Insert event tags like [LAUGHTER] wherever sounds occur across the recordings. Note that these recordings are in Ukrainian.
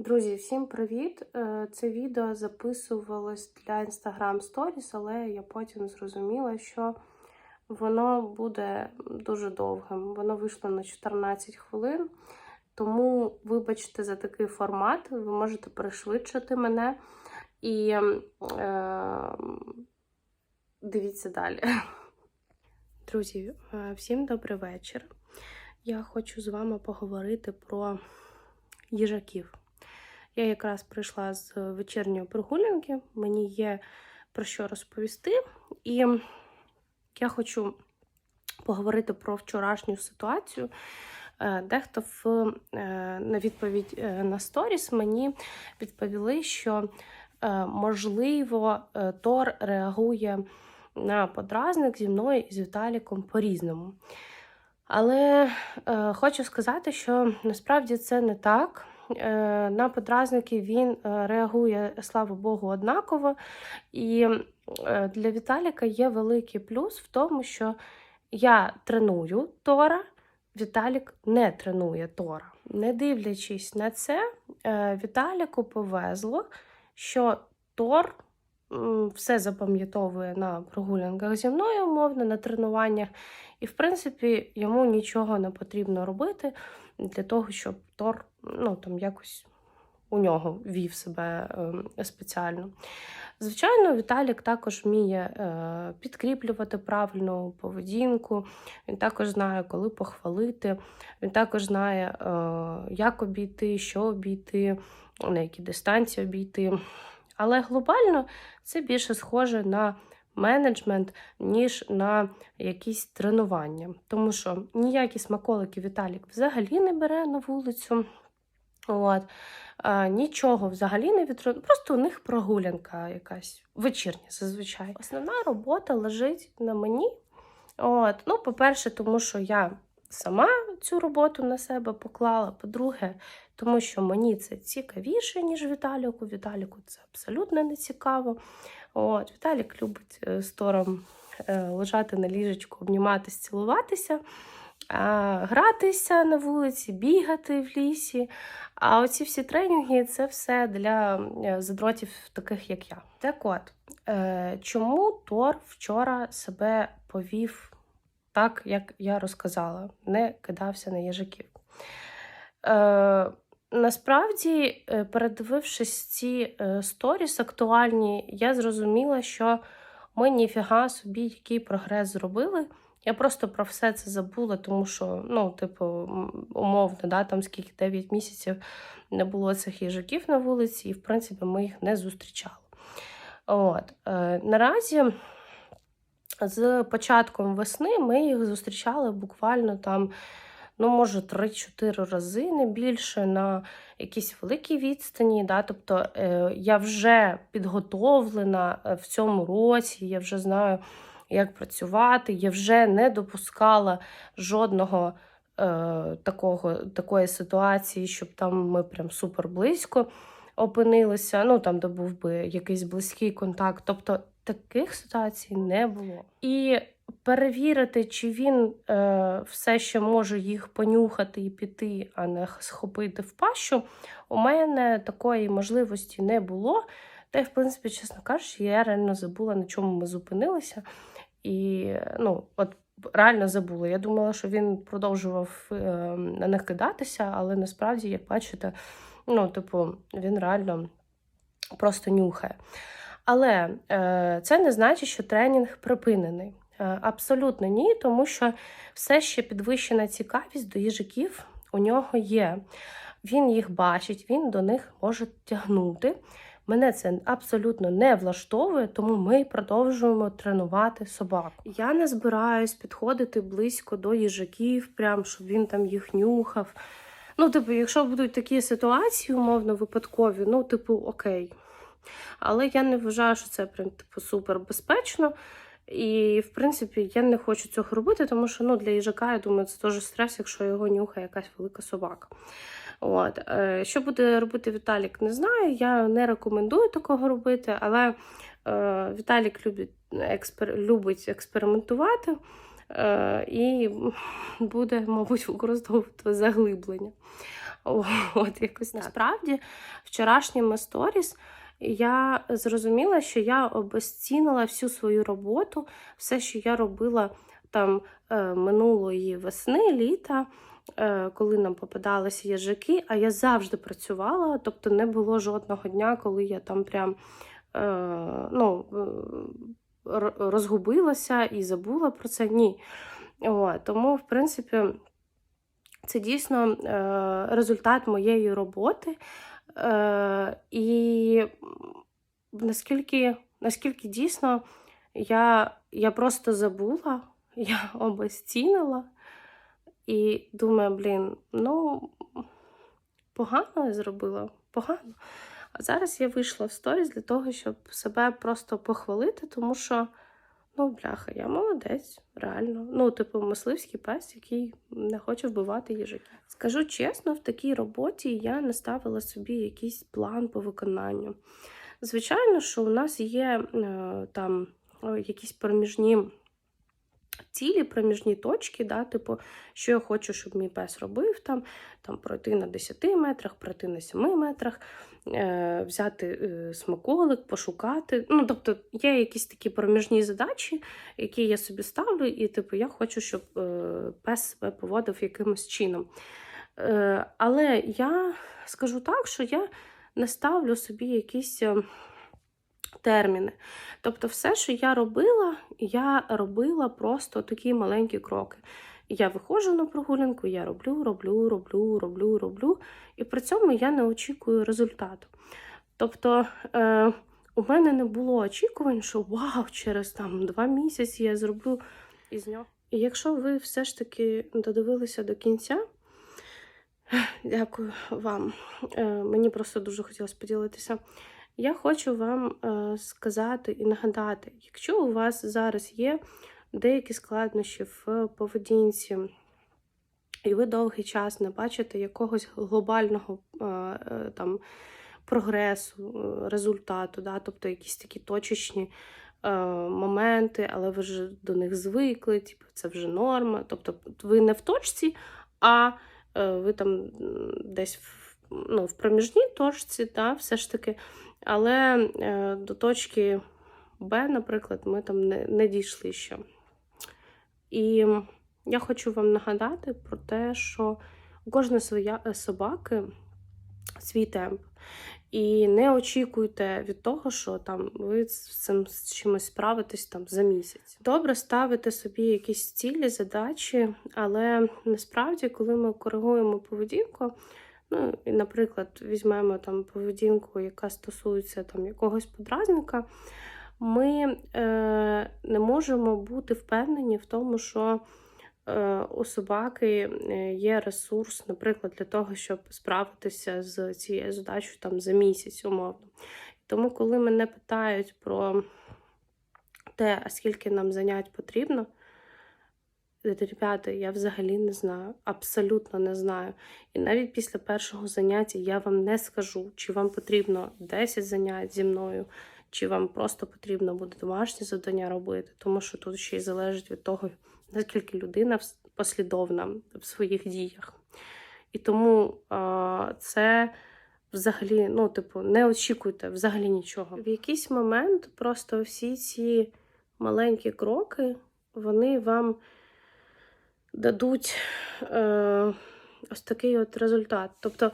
Друзі, всім привіт! Е, Це відео записувалось для Instagram Stories, але я потім зрозуміла, що воно буде дуже довгим. Воно вийшло на 14 хвилин. Тому, вибачте, за такий формат, ви можете пришвидшити мене і е, дивіться далі. [LAUGHS] Друзі, е, всім добрий вечір. Я хочу з вами поговорити про їжаків. Я якраз прийшла з вечірньої прогулянки, мені є про що розповісти, і я хочу поговорити про вчорашню ситуацію. Е, Дехто в, е, на відповідь е, на сторіс мені відповіли, що можливо Тор реагує на подразник зі мною і з Віталіком по-різному. Але хочу сказати, що насправді це не так. Е, на подразники він е, реагує, слава Богу, однаково. І е, для Віталіка є великий плюс в тому, що я треную Тора, Віталік не тренує Тора. Не дивлячись на це, Віталіку повезло, що Тор все запам'ятовує на прогулянках зі мною, умовно, на тренуваннях. І, в принципі, йому нічого не потрібно робити для того, щоб Тор ну, там, якось у нього вів себе е, спеціально. Звичайно, Віталік також вміє е, підкріплювати правильну поведінку, він також знає, коли похвалити, він також знає, е, як обійти, що обійти, на які дистанції обійти. Але глобально це більше схоже на менеджмент, ніж на якісь тренування. Тому що ніякі смаколики Віталік взагалі не бере на вулицю. От. А, Нічого взагалі не відру... Просто у них прогулянка якась вечірня зазвичай. Основна робота лежить на мені. От. Ну, По-перше, тому що я сама цю роботу на себе поклала. По-друге, тому що мені це цікавіше, ніж Віталіку. Віталіку це абсолютно не цікаво. От, Віталік любить е, з Тором е, лежати на ліжечку, обніматися, цілуватися, гратися на вулиці, бігати в лісі. А оці всі тренінги це все для е, задротів, таких як я. Так от, чому Тор вчора себе повів так, як я розказала, не кидався на їжаків? Насправді, е, передивившись ці е, сторіс актуальні, я зрозуміла, що ми ніфіга собі який прогрес зробили. Я просто про все це забула, тому що, ну, типу, умовно, да, там скільки 9 місяців не було цих їжаків на вулиці, і, в принципі, ми їх не зустрічали. От. Е, Наразі, з початком весни, ми їх зустрічали буквально там ну, може, 3-4 рази, не більше на якійсь великій відстані. Да? Тобто е, я вже підготовлена е, в цьому році, я вже знаю, як працювати, я вже не допускала жодного е, такого, такої ситуації, щоб там ми прям супер близько опинилися. Ну, там, де був би якийсь близький контакт. Тобто таких ситуацій не було. І перевірити, чи він е, все ще може їх понюхати і піти, а не схопити в пащу, у мене такої можливості не було. Та й, в принципі, чесно кажучи, я реально забула, на чому ми зупинилися. І ну, от реально забула. Я думала, що він продовжував е, на них кидатися, але насправді, як бачите, ну, типу, він реально просто нюхає. Але е, це не значить, що тренінг припинений. Е, абсолютно ні, тому що все ще підвищена цікавість до їжаків у нього є. Він їх бачить, він до них може тягнути. Мене це абсолютно не влаштовує, тому ми продовжуємо тренувати собаку. Я не збираюсь підходити близько до їжаків, прям щоб він там їх нюхав. Ну, типу, якщо будуть такі ситуації, умовно випадкові, ну, типу, окей. Але я не вважаю, що це прям типу супер безпечно. І, в принципі, я не хочу цього робити, тому що ну, для їжака, я думаю, це теж стрес, якщо його нюхає якась велика собака. От. Е, що буде робити Віталік, не знаю. Я не рекомендую такого робити, але е, Віталік любить експер... любить експериментувати е, і буде, мабуть, використовувати заглиблення. От якось насправді вчорашніми сторіс я зрозуміла, що я обезцінила всю свою роботу, все, що я робила там е, минулої весни, літа, е, коли нам попадалися їжаки, а я завжди працювала, тобто не було жодного дня, коли я там прям е, ну, розгубилася і забула про це. Ні. От, тому, в принципі, це дійсно результат моєї роботи. Е, і наскільки, наскільки дійсно я, я просто забула, [LAUGHS] я обезцінила і думаю, блін, ну погано я зробила, погано. А зараз я вийшла в сторіс для того, щоб себе просто похвалити, тому що, ну, бляха, я молодець, реально. Ну, типу, мисливський пес, який не хоче вбивати їжаків. Скажу чесно, в такій роботі я не ставила собі якийсь план по виконанню. Звичайно, що у нас є е, там якісь проміжні цілі, проміжні точки, да, типу, що я хочу, щоб мій пес робив, там, там пройти на 10 метрах, пройти на 7 метрах, е, взяти е, смаколик, пошукати. Ну, тобто є якісь такі проміжні задачі, які я собі ставлю, і типу, я хочу, щоб е, пес себе поводив якимось чином. Е, але я скажу так, що я не ставлю собі якісь е, терміни. Тобто, все, що я робила, я робила просто такі маленькі кроки. Я виходжу на прогулянку, я роблю, роблю, роблю, роблю, роблю, і при цьому я не очікую результату. Тобто е, у мене не було очікувань, що вау, через там два місяці я зроблю із нього. І якщо ви все ж таки додивилися до кінця, дякую вам. Е, мені просто дуже хотілося поділитися. Я хочу вам е, сказати і нагадати, якщо у вас зараз є деякі складнощі в поведінці, і ви довгий час не бачите якогось глобального е, е, там прогресу, результату, да? тобто якісь такі точечні моменти, але ви вже до них звикли, типу, це вже норма. Тобто ви не в точці, а ви там десь в, ну, в проміжній точці, да? все ж таки. Але е, до точки Б, наприклад, ми там не, не дійшли ще. І я хочу вам нагадати про те, що у кожної своя е, собаки свій темп. І не очікуйте від того, що там ви з цим з чимось справитесь там за місяць. Добре ставити собі якісь цілі, задачі, але насправді, коли ми коригуємо поведінку, ну, і, наприклад, візьмемо там поведінку, яка стосується там якогось подразника, ми е, не можемо бути впевнені в тому, що е, у собаки е, є ресурс, наприклад, для того, щоб справитися з цією задачею там за місяць, умовно. Тому, коли мене питають про те, скільки нам занять потрібно, ребята, я взагалі не знаю, абсолютно не знаю. І навіть після першого заняття я вам не скажу, чи вам потрібно 10 занять зі мною, чи вам просто потрібно буде домашнє завдання робити, тому що тут ще й залежить від того, наскільки людина послідовна в своїх діях. І тому а, це взагалі, ну, типу, не очікуйте взагалі нічого. В якийсь момент просто всі ці маленькі кроки, вони вам дадуть е, ось такий от результат. Тобто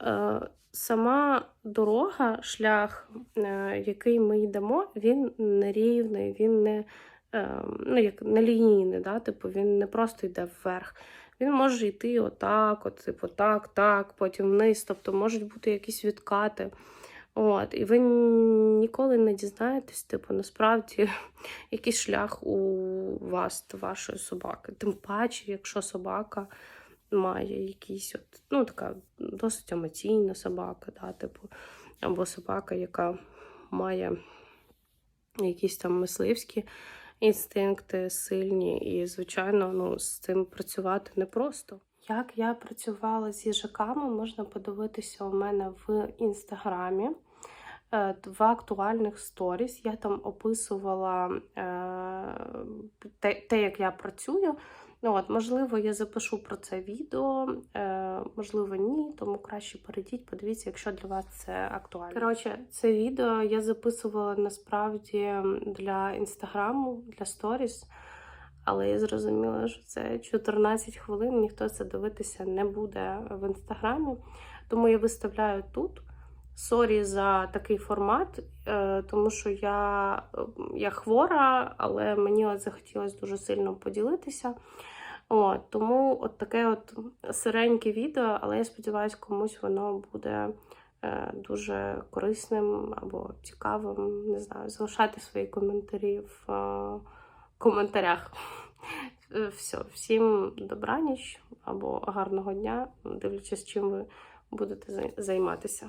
е, сама дорога, шлях, е, який ми йдемо, він не рівний, він не, е, ну, як не лінійний, да? типу, він не просто йде вверх. Він може йти отак, от, типу, так, так, потім вниз. Тобто можуть бути якісь відкати. От, і ви ніколи не дізнаєтесь, типу, насправді, [LAUGHS] який шлях у вас, та вашої собаки. Тим паче, якщо собака має якісь, от, ну, така досить емоційна собака, да, типу, або собака, яка має якісь там мисливські інстинкти сильні, і, звичайно, ну, з цим працювати непросто. Як я працювала з їжаками, можна подивитися у мене в інстаграмі. Е, Два актуальних сторіс. Я там описувала е, те, те, як я працюю. Ну, от, можливо, я запишу про це відео, е, можливо, ні, тому краще перейдіть, подивіться, якщо для вас це актуально. Коротше, це відео я записувала насправді для інстаграму, для сторіс, але я зрозуміла, що це 14 хвилин, ніхто це дивитися не буде в інстаграмі. Тому я виставляю тут. Сорі за такий формат, е, тому що я, я хвора, але мені от захотілося дуже сильно поділитися. От, тому от таке от сиреньке відео, але я сподіваюся, комусь воно буде е, дуже корисним або цікавим. Не знаю, залишайте свої коментарі в е, коментарях. Е, Все, всім добраніч або гарного дня, дивлячись, чим ви будете зай- займатися.